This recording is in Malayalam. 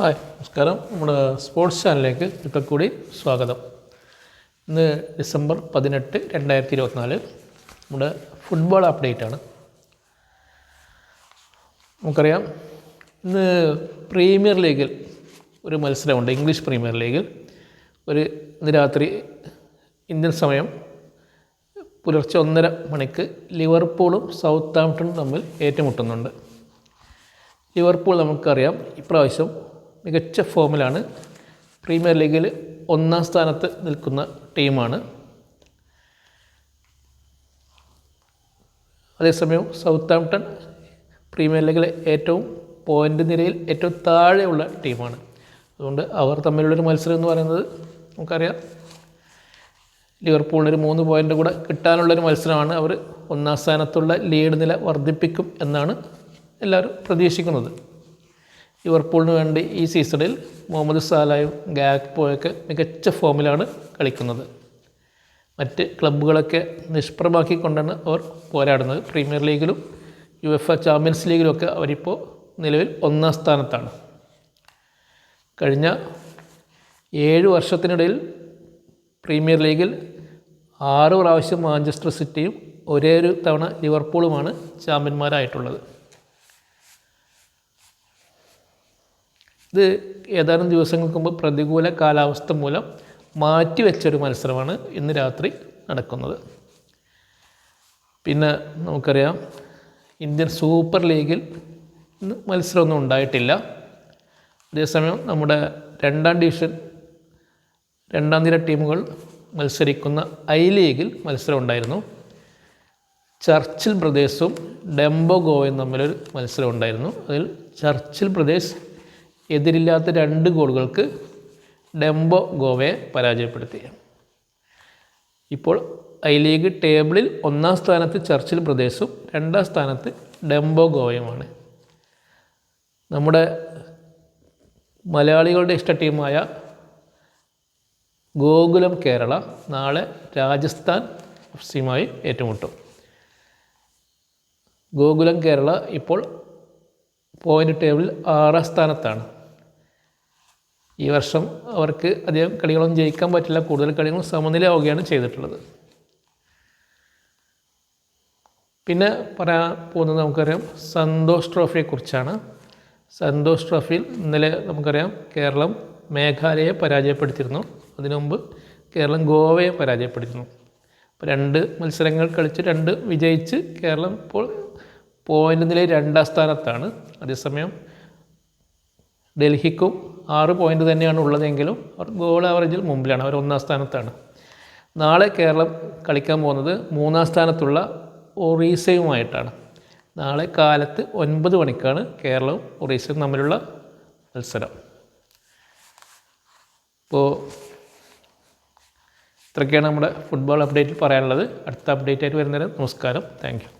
ഹായ് നമസ്കാരം. നമ്മുടെ സ്പോർട്സ് ചാനലിലേക്ക് ഒരിക്കൽ കൂടി സ്വാഗതം. ഇന്ന് ഡിസംബർ പതിനെട്ട് രണ്ടായിരത്തി ഇരുപത്തിനാല് നമ്മുടെ ഫുട്ബോൾ അപ്ഡേറ്റ് ആണ്. നമുക്കറിയാം ഇന്ന് പ്രീമിയർ ലീഗിൽ ഒരു മത്സരമുണ്ട് ഇംഗ്ലീഷ് പ്രീമിയർ ലീഗിൽ. ഒരു ഇന്ന് രാത്രി ഇന്ത്യൻ സമയം പുലർച്ചെ ഒന്നര മണിക്ക് ലിവർപൂളും സൗത്ത് ആംപ്ടണും തമ്മിൽ ഏറ്റുമുട്ടുന്നുണ്ട്. ലിവർപൂൾ നമുക്കറിയാം ഇപ്രാവശ്യം മികച്ച ഫോമിലാണ് പ്രീമിയർ ലീഗിൽ ഒന്നാം സ്ഥാനത്ത് നിൽക്കുന്ന ടീമാണ്. അതേസമയം സൗത്ത് ആംപ്ടൺ പ്രീമിയർ ലീഗിലെ ഏറ്റവും പോയിന്റ് നിരയിൽ ഏറ്റവും താഴെയുള്ള ടീമാണ്. അതുകൊണ്ട് അവർ തമ്മിലുള്ളൊരു മത്സരം എന്ന് പറയുന്നത് നമുക്കറിയാം. ലിവർപൂളിന് ഒരു മൂന്ന് പോയിന്റ് കൂടെ കിട്ടാനുള്ളൊരു മത്സരമാണ് അവർ ഒന്നാം സ്ഥാനത്തുള്ള ലീഡ് നില വർദ്ധിപ്പിക്കും എന്നാണ് എല്ലാവരും പ്രതീക്ഷിക്കുന്നത്. ലിവർപൂളിന് വേണ്ടി ഈ സീസണിൽ മുഹമ്മദ് സാലായും ഗാക്പോയൊക്കെ മികച്ച ഫോമിലാണ് കളിക്കുന്നത്. മറ്റ് ക്ലബ്ബുകളൊക്കെ നിഷ്പ്രഭമാക്കിക്കൊണ്ടാണ് അവർ പോരാടുന്നത്. പ്രീമിയർ ലീഗിലും യു എഫ് എ ചാമ്പ്യൻസ് ലീഗിലുമൊക്കെ അവരിപ്പോൾ നിലവിൽ ഒന്നാം സ്ഥാനത്താണ്. കഴിഞ്ഞ ഏഴ് വർഷത്തിനിടയിൽ പ്രീമിയർ ലീഗിൽ ആറ് പ്രാവശ്യം മാഞ്ചസ്റ്റർ സിറ്റിയും ഒരേ ഒരു തവണ ലിവർപൂളുമാണ് ചാമ്പ്യന്മാരായിട്ടുള്ളത്. ഇത് ഏതാനും ദിവസങ്ങൾക്ക് മുമ്പ് പ്രതികൂല കാലാവസ്ഥ മൂലം മാറ്റിവെച്ചൊരു മത്സരമാണ് ഇന്ന് രാത്രി നടക്കുന്നത്. പിന്നെ നമുക്കറിയാം ഇന്ത്യൻ സൂപ്പർ ലീഗിൽ ഇന്ന് മത്സരമൊന്നും ഉണ്ടായിട്ടില്ല. അതേസമയം നമ്മുടെ രണ്ടാം ഡിവിഷൻ രണ്ടാം നിര ടീമുകൾ മത്സരിക്കുന്ന ഐ ലീഗിൽ മത്സരം ഉണ്ടായിരുന്നു. ചർച്ചിൽ പ്രദേശവും ഡെംബോ ഗോവയും തമ്മിലൊരു മത്സരം ഉണ്ടായിരുന്നു. അതിൽ ചർച്ചിൽ ബ്രദേഴ്സ് എതിരില്ലാത്ത രണ്ട് ഗോളുകൾക്ക് ഡെംബോ ഗോവയെ പരാജയപ്പെടുത്തി. ഇപ്പോൾ ഐ ലീഗ് ടേബിളിൽ ഒന്നാം സ്ഥാനത്ത് ചർച്ചിൽ പ്രദേശവും രണ്ടാം സ്ഥാനത്ത് ഡെംബോ ഗോവയുമാണ്. നമ്മുടെ മലയാളികളുടെ ഇഷ്ട ടീമായ ഗോകുലം കേരള നാളെ രാജസ്ഥാൻ എഫ് സിയുമായി ഏറ്റുമുട്ടും. ഗോകുലം കേരള ഇപ്പോൾ പോയിന്റ് ടേബിളിൽ ആറാം സ്ഥാനത്താണ്. ഈ വർഷം അവർക്ക് അധികം കളികളൊന്നും ജയിക്കാൻ പറ്റില്ല. കൂടുതൽ കളികളും സമനിലയാവുകയാണ് ചെയ്തിട്ടുള്ളത്. പിന്നെ പറയാൻ പോകുന്നത് നമുക്കറിയാം സന്തോഷ് ട്രോഫിയെക്കുറിച്ചാണ്. സന്തോഷ് ട്രോഫിയിൽ ഇന്നലെ നമുക്കറിയാം കേരളം മേഘാലയെ പരാജയപ്പെടുത്തിയിരുന്നു. അതിനുമുമ്പ് കേരളം ഗോവയെ പരാജയപ്പെടുത്തിയിരുന്നു. അപ്പോൾ രണ്ട് മത്സരങ്ങൾ കളിച്ച് രണ്ട് വിജയിച്ച് കേരളം ഇപ്പോൾ പോയിന്റ് നിലയിൽ രണ്ടാം സ്ഥാനത്താണ്. അതേസമയം ഡൽഹിക്കും ആറ് പോയിന്റ് തന്നെയാണ് ഉള്ളതെങ്കിലും അവർ ഗോൾ ആവറേജിൽ മുമ്പിലാണ്. അവർ ഒന്നാം സ്ഥാനത്താണ്. നാളെ കേരളം കളിക്കാൻ പോകുന്നത് മൂന്നാം സ്ഥാനത്തുള്ള ഒറീസയുമായിട്ടാണ്. നാളെ കാലത്ത് ഒൻപത് മണിക്കാണ് കേരളവും ഒറീസയും തമ്മിലുള്ള മത്സരം. ഇപ്പോൾ ഇത്രയൊക്കെയാണ് നമ്മുടെ ഫുട്ബോൾ അപ്ഡേറ്റ് പറയാനുള്ളത്. അടുത്ത അപ്ഡേറ്റ് ആയിട്ട് നമസ്കാരം. താങ്ക്